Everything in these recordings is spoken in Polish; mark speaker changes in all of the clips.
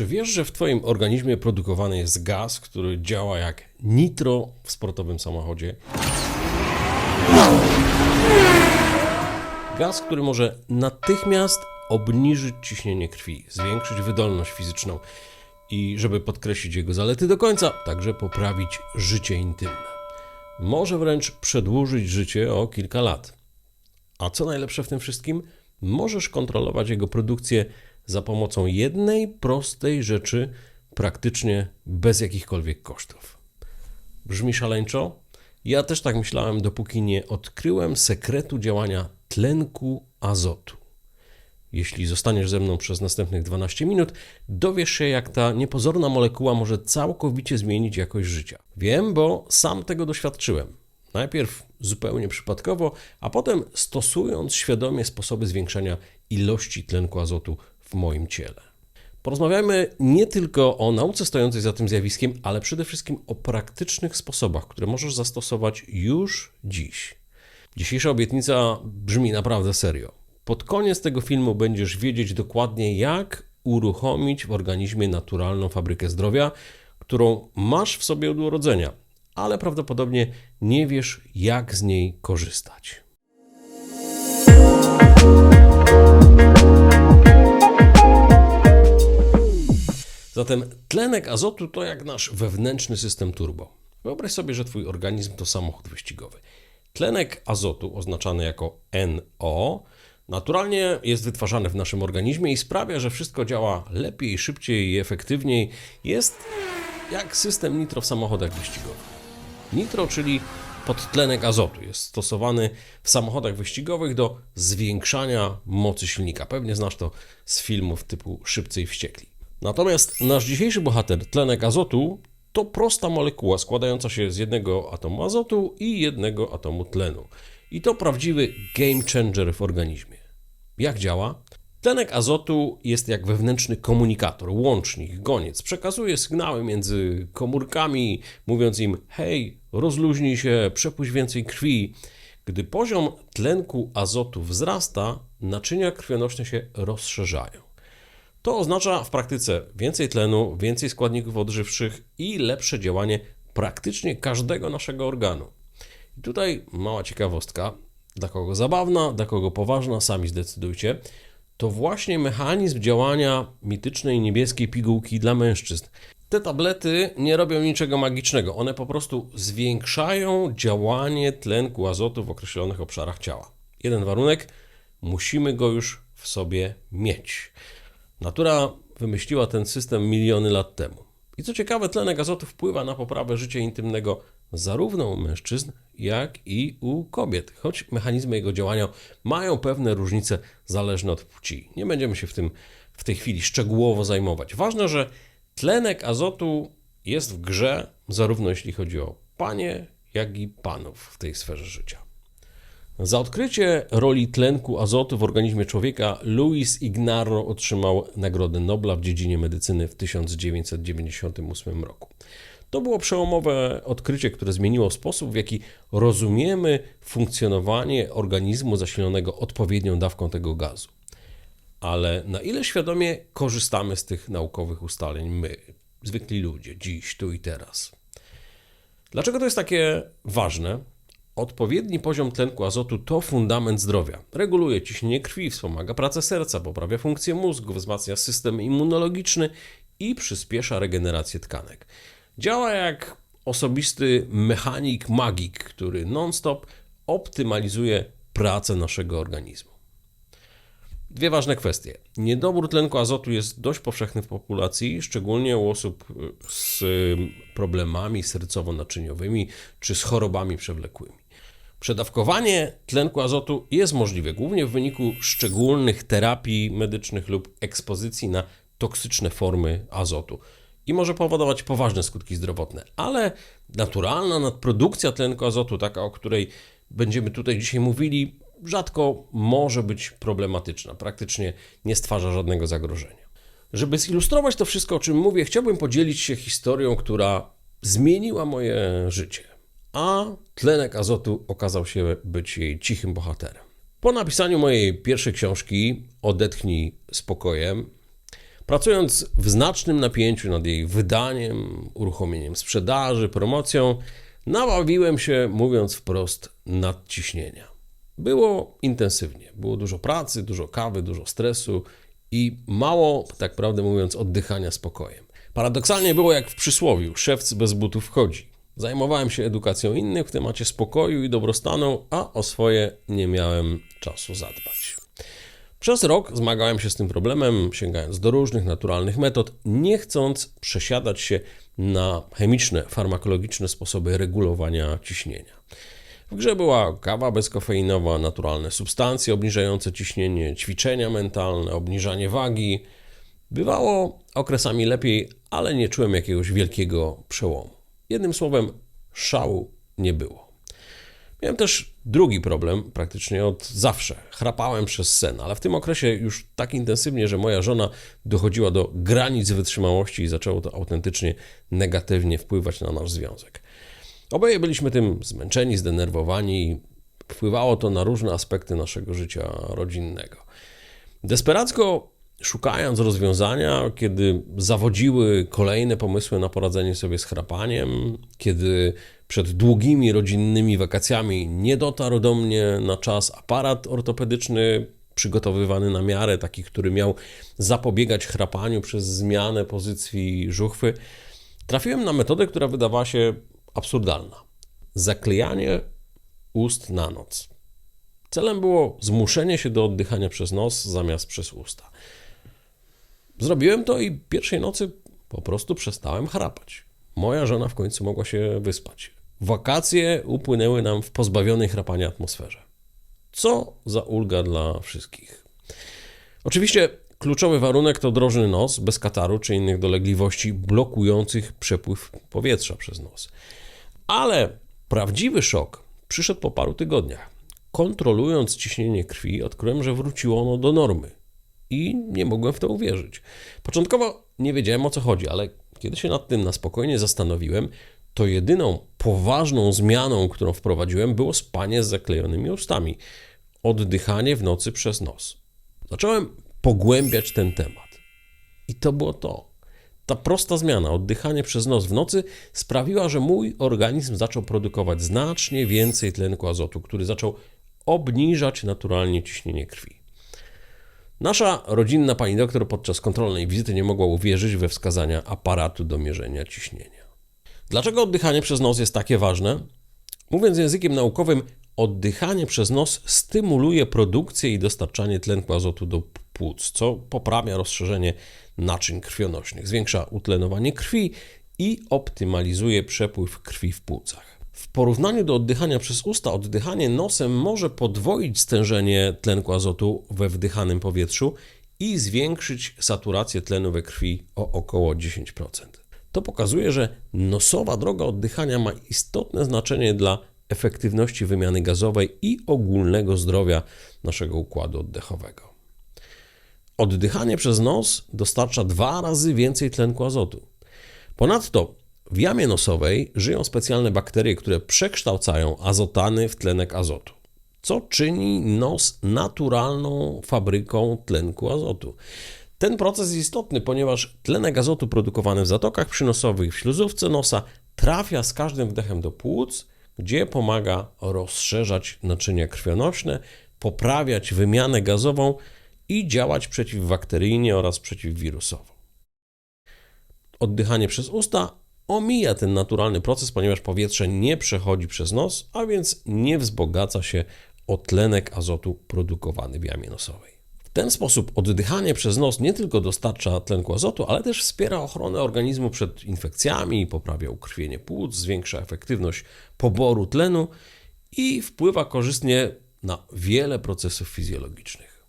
Speaker 1: Czy wiesz, że w Twoim organizmie produkowany jest gaz, który działa jak nitro w sportowym samochodzie? Gaz, który może natychmiast obniżyć ciśnienie krwi, zwiększyć wydolność fizyczną i, żeby podkreślić jego zalety do końca, także poprawić życie intymne. Może wręcz przedłużyć życie o kilka lat. A co najlepsze w tym wszystkim, możesz kontrolować jego produkcję za pomocą jednej prostej rzeczy, praktycznie bez jakichkolwiek kosztów. Brzmi szaleńczo? Ja też tak myślałem, dopóki nie odkryłem sekretu działania tlenku azotu. Jeśli zostaniesz ze mną przez następnych 12 minut, dowiesz się, jak ta niepozorna molekuła może całkowicie zmienić jakość życia. Wiem, bo sam tego doświadczyłem. Najpierw zupełnie przypadkowo, a potem stosując świadomie sposoby zwiększania ilości tlenku azotu w moim ciele. Porozmawiajmy nie tylko o nauce stojącej za tym zjawiskiem, ale przede wszystkim o praktycznych sposobach, które możesz zastosować już dziś. Dzisiejsza obietnica brzmi naprawdę serio. Pod koniec tego filmu będziesz wiedzieć dokładnie, jak uruchomić w organizmie naturalną fabrykę zdrowia, którą masz w sobie od urodzenia, ale prawdopodobnie nie wiesz, jak z niej korzystać. Zatem tlenek azotu to jak nasz wewnętrzny system turbo. Wyobraź sobie, że Twój organizm to samochód wyścigowy. Tlenek azotu, oznaczany jako NO, naturalnie jest wytwarzany w naszym organizmie i sprawia, że wszystko działa lepiej, szybciej i efektywniej. Jest jak system nitro w samochodach wyścigowych. Nitro, czyli podtlenek azotu, jest stosowany w samochodach wyścigowych do zwiększania mocy silnika. Pewnie znasz to z filmów typu Szybcy i Wściekli. Natomiast nasz dzisiejszy bohater, tlenek azotu, to prosta molekuła składająca się z jednego atomu azotu i jednego atomu tlenu. I to prawdziwy game changer w organizmie. Jak działa? Tlenek azotu jest jak wewnętrzny komunikator, łącznik, goniec. Przekazuje sygnały między komórkami, mówiąc im: hej, rozluźnij się, przepuść więcej krwi. Gdy poziom tlenku azotu wzrasta, naczynia krwionośne się rozszerzają. To oznacza w praktyce więcej tlenu, więcej składników odżywczych i lepsze działanie praktycznie każdego naszego organu. I tutaj mała ciekawostka, dla kogo zabawna, dla kogo poważna, sami zdecydujcie. To właśnie mechanizm działania mitycznej niebieskiej pigułki dla mężczyzn. Te tablety nie robią niczego magicznego, one po prostu zwiększają działanie tlenku azotu w określonych obszarach ciała. Jeden warunek, musimy go już w sobie mieć. Natura wymyśliła ten system miliony lat temu. I co ciekawe, tlenek azotu wpływa na poprawę życia intymnego zarówno u mężczyzn, jak i u kobiet, choć mechanizmy jego działania mają pewne różnice zależne od płci. Nie będziemy się w tym w tej chwili szczegółowo zajmować. Ważne, że tlenek azotu jest w grze, zarówno jeśli chodzi o panie, jak i panów w tej sferze życia. Za odkrycie roli tlenku azotu w organizmie człowieka Louis Ignarro otrzymał Nagrodę Nobla w dziedzinie medycyny w 1998 roku. To było przełomowe odkrycie, które zmieniło sposób, w jaki rozumiemy funkcjonowanie organizmu zasilonego odpowiednią dawką tego gazu. Ale na ile świadomie korzystamy z tych naukowych ustaleń my, zwykli ludzie, dziś, tu i teraz? Dlaczego to jest takie ważne? Odpowiedni poziom tlenku azotu to fundament zdrowia. Reguluje ciśnienie krwi, wspomaga pracę serca, poprawia funkcję mózgu, wzmacnia system immunologiczny i przyspiesza regenerację tkanek. Działa jak osobisty mechanik, magik, który non-stop optymalizuje pracę naszego organizmu. Dwie ważne kwestie. Niedobór tlenku azotu jest dość powszechny w populacji, szczególnie u osób z problemami sercowo-naczyniowymi czy z chorobami przewlekłymi. Przedawkowanie tlenku azotu jest możliwe głównie w wyniku szczególnych terapii medycznych lub ekspozycji na toksyczne formy azotu i może powodować poważne skutki zdrowotne, ale naturalna nadprodukcja tlenku azotu, taka o której będziemy tutaj dzisiaj mówili, rzadko może być problematyczna, praktycznie nie stwarza żadnego zagrożenia. Żeby zilustrować to wszystko, o czym mówię, chciałbym podzielić się historią, która zmieniła moje życie a tlenek azotu okazał się być jej cichym bohaterem. Po napisaniu mojej pierwszej książki Odetchnij spokojem, Pracując w znacznym napięciu nad jej wydaniem, uruchomieniem sprzedaży, promocją, nabawiłem się, mówiąc wprost, nadciśnienia. Było intensywnie, było dużo pracy, dużo kawy, dużo stresu i mało, tak prawdę mówiąc, oddychania spokojem. Paradoksalnie było jak w przysłowiu: szewc bez butów wchodzi. Zajmowałem się edukacją innych w temacie spokoju i dobrostanu, a o swoje nie miałem czasu zadbać. Przez rok zmagałem się z tym problemem, sięgając do różnych naturalnych metod, nie chcąc przesiadać się na chemiczne, farmakologiczne sposoby regulowania ciśnienia. W grze była kawa bezkofeinowa, naturalne substancje obniżające ciśnienie, ćwiczenia mentalne, obniżanie wagi. Bywało okresami lepiej, ale nie czułem jakiegoś wielkiego przełomu. Jednym słowem, szału nie było. Miałem też drugi problem, praktycznie od zawsze. Chrapałem przez sen, ale w tym okresie już tak intensywnie, że moja żona dochodziła do granic wytrzymałości i zaczęło to autentycznie negatywnie wpływać na nasz związek. Oboje byliśmy tym zmęczeni, zdenerwowani. Wpływało to na różne aspekty naszego życia rodzinnego. Desperacko szukając rozwiązania, kiedy zawodziły kolejne pomysły na poradzenie sobie z chrapaniem, kiedy przed długimi rodzinnymi wakacjami nie dotarł do mnie na czas aparat ortopedyczny przygotowywany na miarę, taki, który miał zapobiegać chrapaniu przez zmianę pozycji żuchwy, trafiłem na metodę, która wydawała się absurdalna. Zaklejanie ust na noc. Celem było zmuszenie się do oddychania przez nos zamiast przez usta. Zrobiłem to i pierwszej nocy po prostu przestałem chrapać. Moja żona w końcu mogła się wyspać. Wakacje upłynęły nam w pozbawionej chrapania atmosferze. Co za ulga dla wszystkich. Oczywiście kluczowy warunek to drożny nos bez kataru czy innych dolegliwości blokujących przepływ powietrza przez nos. Ale prawdziwy szok przyszedł po paru tygodniach. Kontrolując ciśnienie krwi, odkryłem, że wróciło ono do normy. I nie mogłem w to uwierzyć. Początkowo nie wiedziałem o co chodzi, ale kiedy się nad tym na spokojnie zastanowiłem, to jedyną poważną zmianą, którą wprowadziłem, było spanie z zaklejonymi ustami. Oddychanie w nocy przez nos. Zacząłem pogłębiać ten temat. I to było to. Ta prosta zmiana, oddychanie przez nos w nocy, sprawiła, że mój organizm zaczął produkować znacznie więcej tlenku azotu, który zaczął obniżać naturalnie ciśnienie krwi. Nasza rodzinna pani doktor podczas kontrolnej wizyty nie mogła uwierzyć we wskazania aparatu do mierzenia ciśnienia. Dlaczego oddychanie przez nos jest takie ważne? Mówiąc językiem naukowym, oddychanie przez nos stymuluje produkcję i dostarczanie tlenku azotu do płuc, co poprawia rozszerzenie naczyń krwionośnych, zwiększa utlenowanie krwi i optymalizuje przepływ krwi w płucach. W porównaniu do oddychania przez usta, oddychanie nosem może podwoić stężenie tlenku azotu we wdychanym powietrzu i zwiększyć saturację tlenu we krwi o około 10%. To pokazuje, że nosowa droga oddychania ma istotne znaczenie dla efektywności wymiany gazowej i ogólnego zdrowia naszego układu oddechowego. Oddychanie przez nos dostarcza dwa razy więcej tlenku azotu. Ponadto w jamie nosowej żyją specjalne bakterie, które przekształcają azotany w tlenek azotu, co czyni nos naturalną fabryką tlenku azotu. Ten proces jest istotny, ponieważ tlenek azotu produkowany w zatokach przynosowych w śluzówce nosa trafia z każdym wdechem do płuc, gdzie pomaga rozszerzać naczynia krwionośne, poprawiać wymianę gazową i działać przeciwbakteryjnie oraz przeciwwirusowo. Oddychanie przez usta omija ten naturalny proces, ponieważ powietrze nie przechodzi przez nos, a więc nie wzbogaca się o tlenek azotu produkowany w jamie nosowej. W ten sposób oddychanie przez nos nie tylko dostarcza tlenku azotu, ale też wspiera ochronę organizmu przed infekcjami, poprawia ukrwienie płuc, zwiększa efektywność poboru tlenu i wpływa korzystnie na wiele procesów fizjologicznych.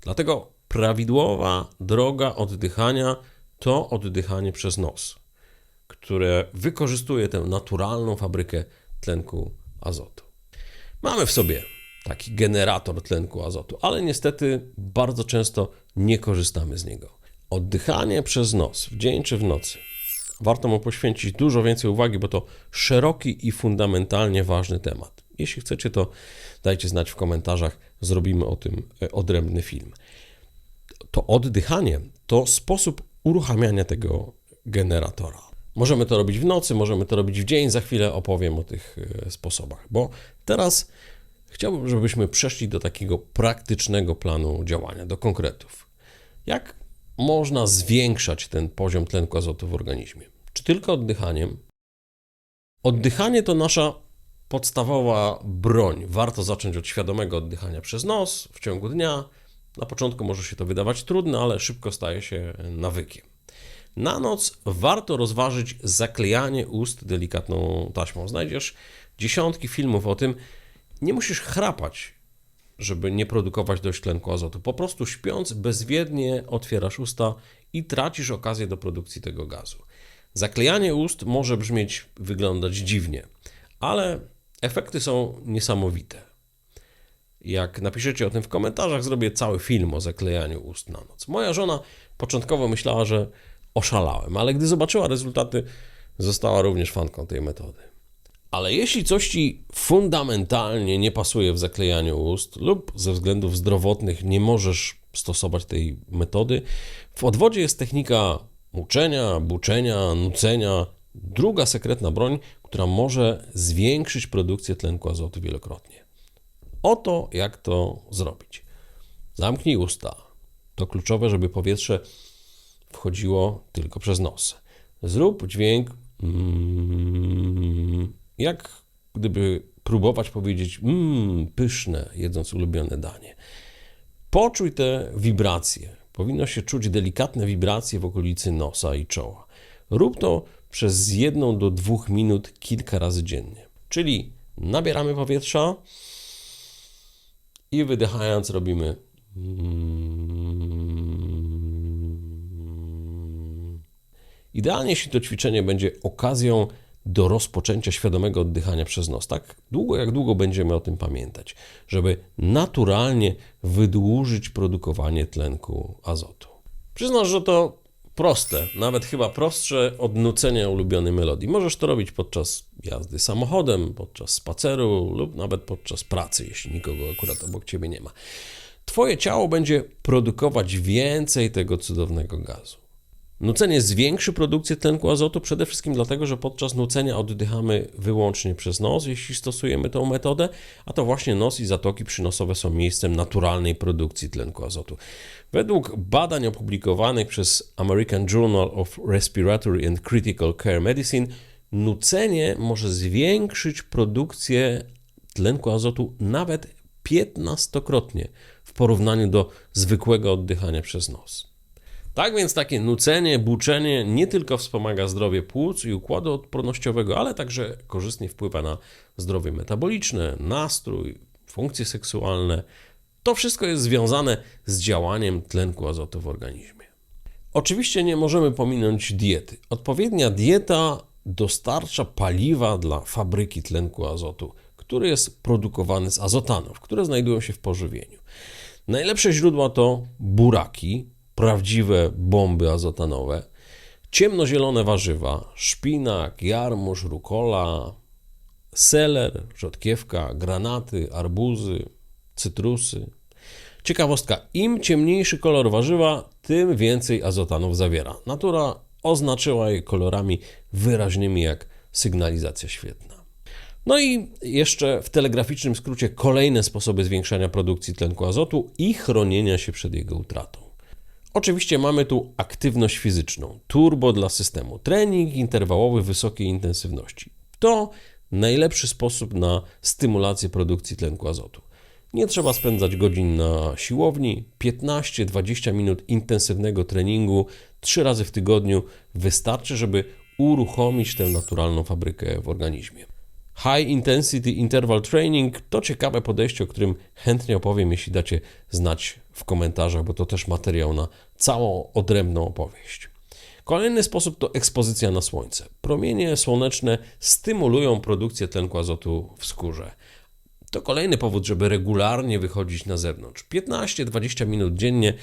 Speaker 1: Dlatego prawidłowa droga oddychania to oddychanie przez nos które wykorzystuje tę naturalną fabrykę tlenku azotu. Mamy w sobie taki generator tlenku azotu, ale niestety bardzo często nie korzystamy z niego. Oddychanie przez nos w dzień czy w nocy. Warto mu poświęcić dużo więcej uwagi, bo to szeroki i fundamentalnie ważny temat. Jeśli chcecie, to dajcie znać w komentarzach, zrobimy o tym e, odrębny film. to oddychanie to sposób uruchamiania tego generatora. Możemy to robić w nocy, możemy to robić w dzień. Za chwilę opowiem o tych e, sposobach, bo teraz chciałbym, żebyśmy przeszli do takiego praktycznego planu działania, do konkretów. Jak można zwiększać ten poziom tlenku azotu w organizmie? Czy tylko oddychaniem? Oddychanie to nasza podstawowa broń. Warto zacząć od świadomego oddychania przez nos w ciągu dnia. Na początku może się to wydawać trudne, ale szybko staje się nawykiem. Na noc warto rozważyć zaklejanie ust delikatną taśmą. Znajdziesz dziesiątki filmów o tym. Nie musisz chrapać, żeby nie produkować dość tlenku azotu. Po prostu śpiąc bezwiednie otwierasz usta i tracisz okazję do produkcji tego gazu. Zaklejanie ust może brzmieć, wyglądać dziwnie, ale efekty są niesamowite. Jak napiszecie o tym w komentarzach, zrobię cały film o zaklejaniu ust na noc. Moja żona początkowo myślała, że oszalałem, ale gdy zobaczyła rezultaty, została również fanką tej metody. Ale jeśli coś ci fundamentalnie nie pasuje w zaklejaniu ust lub ze względów zdrowotnych nie możesz stosować tej metody, w odwodzie jest technika muczenia, buczenia, nucenia, druga sekretna broń, która może zwiększyć produkcję tlenku azotu wielokrotnie. Oto jak to zrobić. Zamknij usta. To kluczowe, żeby powietrze wchodziło tylko przez nos. Zrób dźwięk mm, jak gdyby próbować powiedzieć mmm, pyszne, jedząc ulubione danie. Poczuj te wibracje. Powinno się czuć delikatne wibracje w okolicy nosa i czoła. Rób to przez jedną do dwóch minut kilka razy dziennie. Czyli nabieramy powietrza i wydychając robimy. Idealnie, jeśli to ćwiczenie będzie okazją do rozpoczęcia świadomego oddychania przez nos. Tak długo, jak długo będziemy o tym pamiętać, żeby naturalnie wydłużyć produkowanie tlenku azotu. Przyznasz, że to proste, nawet chyba prostsze od nucenia ulubionej melodii. Możesz to robić podczas jazdy samochodem, podczas spaceru lub nawet podczas pracy, jeśli nikogo akurat obok ciebie nie ma. Twoje ciało będzie produkować więcej tego cudownego gazu. Nucenie zwiększy produkcję tlenku azotu przede wszystkim dlatego, że podczas nucenia oddychamy wyłącznie przez nos, jeśli stosujemy tę metodę, a to właśnie nos i zatoki przynosowe są miejscem naturalnej produkcji tlenku azotu. Według badań opublikowanych przez American Journal of Respiratory and Critical Care Medicine, nucenie może zwiększyć produkcję tlenku azotu nawet 15-krotnie w porównaniu do zwykłego oddychania przez nos. Tak więc takie nucenie, buczenie nie tylko wspomaga zdrowie płuc i układu odpornościowego, ale także korzystnie wpływa na zdrowie metaboliczne, nastrój, funkcje seksualne. To wszystko jest związane z działaniem tlenku azotu w organizmie. Oczywiście nie możemy pominąć diety. Odpowiednia dieta dostarcza paliwa dla fabryki tlenku azotu, który jest produkowany z azotanów, które znajdują się w pożywieniu. Najlepsze źródła to buraki, prawdziwe bomby azotanowe, ciemnozielone warzywa, szpinak, jarmuż, rukola, seler, rzodkiewka, granaty, arbuzy, cytrusy. Ciekawostka, im ciemniejszy kolor warzywa, tym więcej azotanów zawiera. Natura oznaczyła je kolorami wyraźnymi jak sygnalizacja świetna. No i jeszcze w telegraficznym skrócie kolejne sposoby zwiększania produkcji tlenku azotu i chronienia się przed jego utratą. Oczywiście mamy tu aktywność fizyczną, turbo dla systemu, trening interwałowy wysokiej intensywności. To najlepszy sposób na stymulację produkcji tlenku azotu. Nie trzeba spędzać godzin na siłowni, 15-20 minut intensywnego treningu 3 razy w tygodniu wystarczy, żeby uruchomić tę naturalną fabrykę w organizmie. High Intensity Interval Training to ciekawe podejście, o którym chętnie opowiem, jeśli dacie znać w komentarzach, bo to też materiał na całą odrębną opowieść. Kolejny sposób to ekspozycja na słońce. Promienie słoneczne stymulują produkcję tlenku azotu w skórze. To kolejny powód, żeby regularnie wychodzić na zewnątrz. 15-20 minut dziennie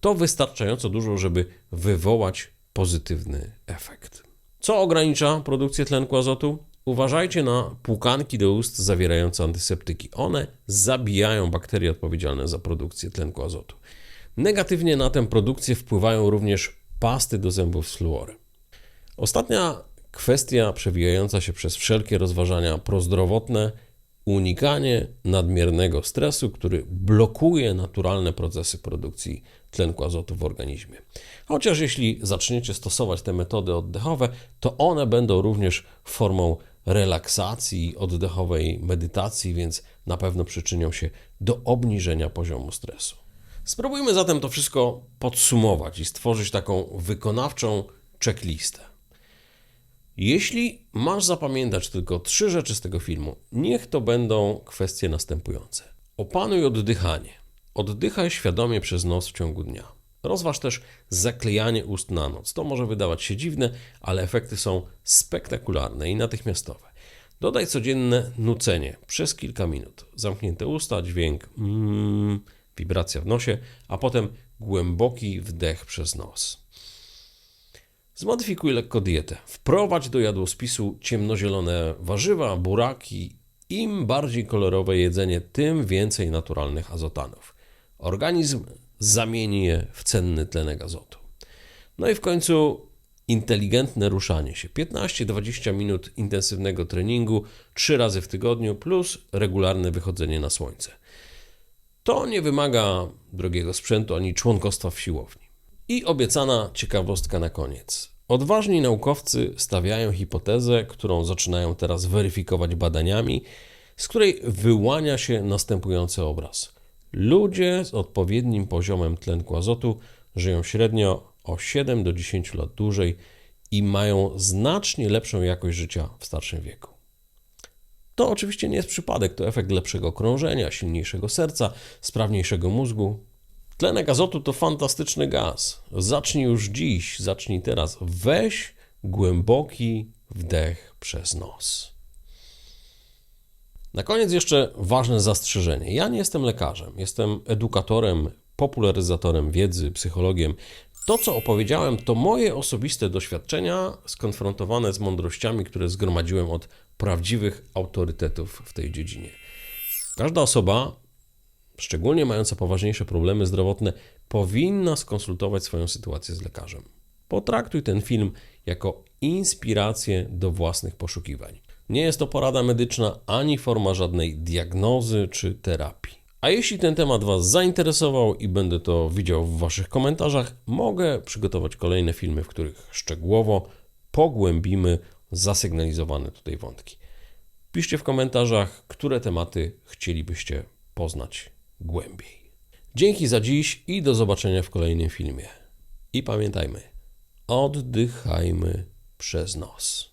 Speaker 1: to wystarczająco dużo, żeby wywołać pozytywny efekt. Co ogranicza produkcję tlenku azotu? Uważajcie na płukanki do ust zawierające antyseptyki. One zabijają bakterie odpowiedzialne za produkcję tlenku azotu. Negatywnie na tę produkcję wpływają również pasty do zębów z fluorem. Ostatnia kwestia przewijająca się przez wszelkie rozważania prozdrowotne unikanie nadmiernego stresu, który blokuje naturalne procesy produkcji tlenku azotu w organizmie. Chociaż jeśli zaczniecie stosować te metody oddechowe, to one będą również formą relaksacji oddechowej, medytacji, więc na pewno przyczynią się do obniżenia poziomu stresu. Spróbujmy zatem to wszystko podsumować i stworzyć taką wykonawczą checklistę. Jeśli masz zapamiętać tylko trzy rzeczy z tego filmu, niech to będą kwestie następujące. Opanuj oddychanie. Oddychaj świadomie przez nos w ciągu dnia. Rozważ też zaklejanie ust na noc. To może wydawać się dziwne, ale efekty są spektakularne i natychmiastowe. Dodaj codzienne nucenie przez kilka minut. Zamknięte usta, dźwięk mm, wibracja w nosie, a potem głęboki wdech przez nos. Zmodyfikuj lekko dietę. Wprowadź do jadłospisu ciemnozielone warzywa, buraki. Im bardziej kolorowe jedzenie, tym więcej naturalnych azotanów. Organizm zamieni je w cenny tlenek azotu. No i w końcu inteligentne ruszanie się. 15-20 minut intensywnego treningu 3 razy w tygodniu plus regularne wychodzenie na słońce. To nie wymaga drogiego sprzętu ani członkostwa w siłowni. I obiecana ciekawostka na koniec. Odważni naukowcy stawiają hipotezę, którą zaczynają teraz weryfikować badaniami, z której wyłania się następujący obraz. Ludzie z odpowiednim poziomem tlenku azotu żyją średnio o 7 do 10 lat dłużej i mają znacznie lepszą jakość życia w starszym wieku. To oczywiście nie jest przypadek, to efekt lepszego krążenia, silniejszego serca, sprawniejszego mózgu. Tlenek azotu to fantastyczny gaz. Zacznij już dziś, zacznij teraz. Weź głęboki wdech przez nos. Na koniec jeszcze ważne zastrzeżenie. Ja nie jestem lekarzem, jestem edukatorem, popularyzatorem wiedzy, psychologiem. To, co opowiedziałem, to moje osobiste doświadczenia skonfrontowane z mądrościami, które zgromadziłem od prawdziwych autorytetów w tej dziedzinie. Każda osoba, szczególnie mająca poważniejsze problemy zdrowotne, powinna skonsultować swoją sytuację z lekarzem. Potraktuj ten film jako inspirację do własnych poszukiwań. Nie jest to porada medyczna ani forma żadnej diagnozy czy terapii. A jeśli ten temat Was zainteresował i będę to widział w Waszych komentarzach, mogę przygotować kolejne filmy, w których szczegółowo pogłębimy zasygnalizowane tutaj wątki. Piszcie w komentarzach, które tematy chcielibyście poznać głębiej. Dzięki za dziś i do zobaczenia w kolejnym filmie. I pamiętajmy, oddychajmy przez nos.